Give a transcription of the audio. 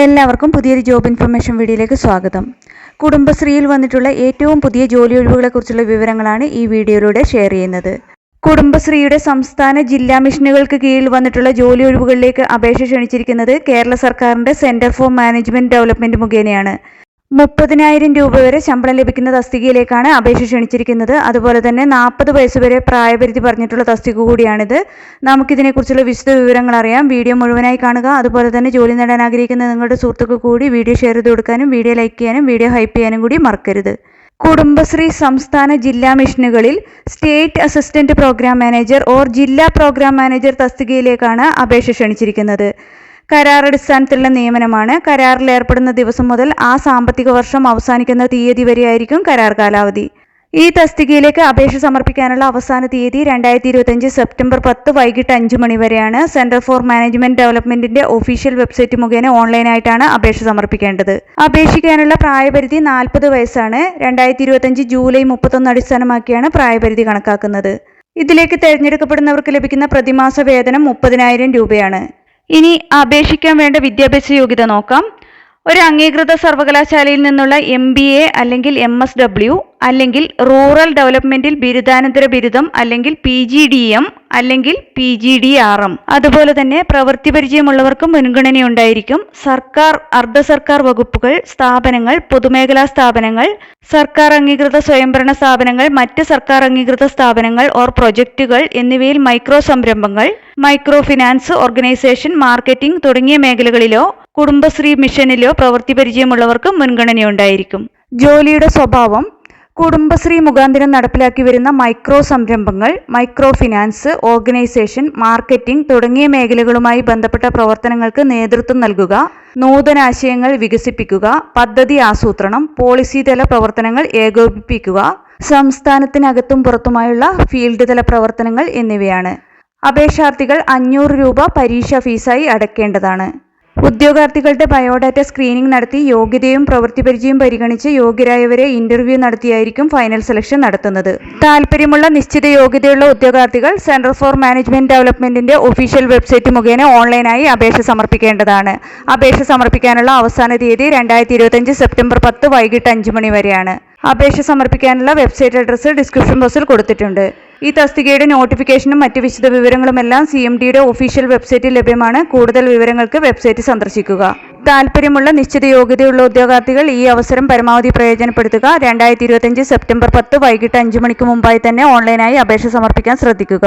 എല്ലാവർക്കും പുതിയൊരു job information വീഡിയോയിലേക്ക് സ്വാഗതം. കുടുംബശ്രീയിൽ വന്നിട്ടുള്ള ഏറ്റവും പുതിയ ജോലി ഒഴിവുകളെക്കുറിച്ചുള്ള വിവരങ്ങളാണ് ഈ വീഡിയോയിലൂടെ ഷെയർ ചെയ്യുന്നത്. കുടുംബശ്രീയുടെ സംസ്ഥാന ജില്ലാ മിഷനുകൾക്ക് കീഴിൽ വന്നിട്ടുള്ള ജോലി ഒഴിവുകളിലേക്ക് അപേക്ഷ ക്ഷണിച്ചിരിക്കുന്നത് കേരള സർക്കാരിന്റെ സെന്റർ ഫോർ മാനേജ്മെന്റ് ഡെവലപ്മെന്റ് മുഖേനയാണ്. മുപ്പതിനായിരം രൂപ വരെ ശമ്പളം ലഭിക്കുന്ന തസ്തികയിലേക്കാണ് അപേക്ഷ ക്ഷണിച്ചിരിക്കുന്നത്. അതുപോലെ തന്നെ നാൽപ്പത് വയസ്സ് വരെ പ്രായപരിധി പറഞ്ഞിട്ടുള്ള തസ്തിക കൂടിയാണിത്. നമുക്കിതിനെക്കുറിച്ചുള്ള വിശദ വിവരങ്ങൾ അറിയാം. വീഡിയോ മുഴുവനായി കാണുക. അതുപോലെ തന്നെ ജോലി നേടാൻ ആഗ്രഹിക്കുന്ന നിങ്ങളുടെ സുഹൃത്തുക്കൾ കൂടി വീഡിയോ ഷെയർ ചെയ്ത് കൊടുക്കാനും വീഡിയോ ലൈക്ക് ചെയ്യാനും വീഡിയോ ഹൈപ്പ് ചെയ്യാനും കൂടി മറക്കരുത്. കുടുംബശ്രീ സംസ്ഥാന ജില്ലാ മിഷനുകളിൽ state assistant programme manager or ജില്ലാ പ്രോഗ്രാം മാനേജർ തസ്തികയിലേക്കാണ് അപേക്ഷ ക്ഷണിച്ചിരിക്കുന്നത്. കരാർ അടിസ്ഥാനത്തിലുള്ള നിയമനമാണ്. കരാറിൽ ഏർപ്പെടുന്ന ദിവസം മുതൽ ആ സാമ്പത്തിക വർഷം അവസാനിക്കുന്ന തീയതി വരെയായിരിക്കും കരാർ കാലാവധി. ഈ തസ്തികയിലേക്ക് അപേക്ഷ സമർപ്പിക്കാനുള്ള അവസാന തീയതി രണ്ടായിരത്തി ഇരുപത്തഞ്ച് സെപ്റ്റംബർ പത്ത് വൈകിട്ട് അഞ്ച് മണി വരെയാണ്. സെന്റർ ഫോർ മാനേജ്മെന്റ് ഡെവലപ്മെന്റിന്റെ ഒഫീഷ്യൽ വെബ്സൈറ്റ് മുഖേന ഓൺലൈനായിട്ടാണ് അപേക്ഷ സമർപ്പിക്കേണ്ടത്. അപേക്ഷിക്കാനുള്ള പ്രായപരിധി നാൽപ്പത് വയസ്സാണ്. രണ്ടായിരത്തി ഇരുപത്തഞ്ച് ജൂലൈ മുപ്പത്തൊന്ന് അടിസ്ഥാനമാക്കിയാണ് പ്രായപരിധി കണക്കാക്കുന്നത്. ഇതിലേക്ക് തിരഞ്ഞെടുക്കപ്പെടുന്നവർക്ക് ലഭിക്കുന്ന പ്രതിമാസ വേതനം മുപ്പതിനായിരം രൂപയാണ്. ഇനി അപേക്ഷിക്കാൻ വേണ്ട വിദ്യാഭ്യാസ യോഗ്യത നോക്കാം. ഒരു അംഗീകൃത സർവകലാശാലയിൽ നിന്നുള്ള എം ബി എ അല്ലെങ്കിൽ എം എസ് ഡബ്ല്യു അല്ലെങ്കിൽ റൂറൽ ഡെവലപ്മെന്റിൽ ബിരുദാനന്തര ബിരുദം അല്ലെങ്കിൽ പി ജി ഡി എം അല്ലെങ്കിൽ P G D R M. അതുപോലെ തന്നെ പ്രവൃത്തി പരിചയമുള്ളവർക്കും മുൻഗണനയുണ്ടായിരിക്കും. സർക്കാർ അർദ്ധ സർക്കാർ വകുപ്പുകൾ സ്ഥാപനങ്ങൾ പൊതുമേഖലാ സ്ഥാപനങ്ങൾ സർക്കാർ അംഗീകൃത സ്വയംഭരണ സ്ഥാപനങ്ങൾ മറ്റ് സർക്കാർ അംഗീകൃത സ്ഥാപനങ്ങൾ ഓർ പ്രൊജക്റ്റുകൾ എന്നിവയിൽ മൈക്രോ സംരംഭങ്ങൾ മൈക്രോ ഫിനാൻസ് ഓർഗനൈസേഷൻ മാർക്കറ്റിംഗ് തുടങ്ങിയ മേഖലകളിലോ കുടുംബശ്രീ മിഷനിലോ പ്രവൃത്തി പരിചയമുള്ളവർക്ക് മുൻഗണനയുണ്ടായിരിക്കും. ജോലിയുടെ സ്വഭാവം കുടുംബശ്രീ മുഖാന്തരം നടപ്പിലാക്കി വരുന്ന മൈക്രോ സംരംഭങ്ങൾ മൈക്രോ ഫിനാൻസ് ഓർഗനൈസേഷൻ മാർക്കറ്റിംഗ് തുടങ്ങിയ മേഖലകളുമായി ബന്ധപ്പെട്ട പ്രവർത്തനങ്ങൾക്ക് നേതൃത്വം നൽകുക നൂതനാശയങ്ങൾ വികസിപ്പിക്കുക പദ്ധതി ആസൂത്രണം പോളിസി തല പ്രവർത്തനങ്ങൾ ഏകോപിപ്പിക്കുക സംസ്ഥാനത്തിനകത്തും പുറത്തുമായുള്ള ഫീൽഡ് തല പ്രവർത്തനങ്ങൾ എന്നിവയാണ്. അപേക്ഷാർത്ഥികൾ അഞ്ഞൂറ് രൂപ പരീക്ഷാ ഫീസായി അടയ്ക്കേണ്ടതാണ് ഉദ്യോഗാർത്ഥികളുടെ ബയോഡാറ്റ സ്ക്രീനിംഗ് നടത്തി യോഗ്യതയും പ്രവൃത്തി പരിചയവും പരിഗണിച്ച് യോഗ്യരായവരെ ഇന്റർവ്യൂ നടത്തിയായിരിക്കും ഫൈനൽ സെലക്ഷൻ നടത്തുന്നത്. താല്പര്യമുള്ള നിശ്ചിത യോഗ്യതയുള്ള ഉദ്യോഗാർത്ഥികൾ സെന്റർ ഫോർ മാനേജ്മെന്റ് ഡെവലപ്മെന്റിന്റെ ഒഫീഷ്യൽ വെബ്സൈറ്റ് മുഖേന ഓൺലൈനായി അപേക്ഷ സമർപ്പിക്കേണ്ടതാണ്. അപേക്ഷ സമർപ്പിക്കാനുള്ള അവസാന തീയതി രണ്ടായിരത്തി സെപ്റ്റംബർ പത്ത് വൈകിട്ട് അഞ്ച് മണി വരെയാണ്. അപേക്ഷ സമർപ്പിക്കാനുള്ള വെബ്സൈറ്റ് അഡ്രസ്സ് ഡിസ്ക്രിപ്ഷൻ ബോക്സിൽ കൊടുത്തിട്ടുണ്ട്. ഈ തസ്തികയുടെ നോട്ടിഫിക്കേഷനും മറ്റ് വിശദ വിവരങ്ങളുമെല്ലാം സി എം ഡിയുടെ ഒഫീഷ്യൽ വെബ്സൈറ്റിൽ ലഭ്യമാണ്. കൂടുതൽ വിവരങ്ങൾക്ക് വെബ്സൈറ്റ് സന്ദർശിക്കുക. താല്പര്യമുള്ള നിശ്ചിത യോഗ്യതയുള്ള ഉദ്യോഗാർത്ഥികൾ ഈ അവസരം പരമാവധി പ്രയോജനപ്പെടുത്തുക. രണ്ടായിരത്തി ഇരുപത്തഞ്ച് സെപ്റ്റംബർ പത്ത് വൈകിട്ട് അഞ്ച് മണിക്ക് മുമ്പായി തന്നെ ഓൺലൈനായി അപേക്ഷ സമർപ്പിക്കാൻ ശ്രദ്ധിക്കുക.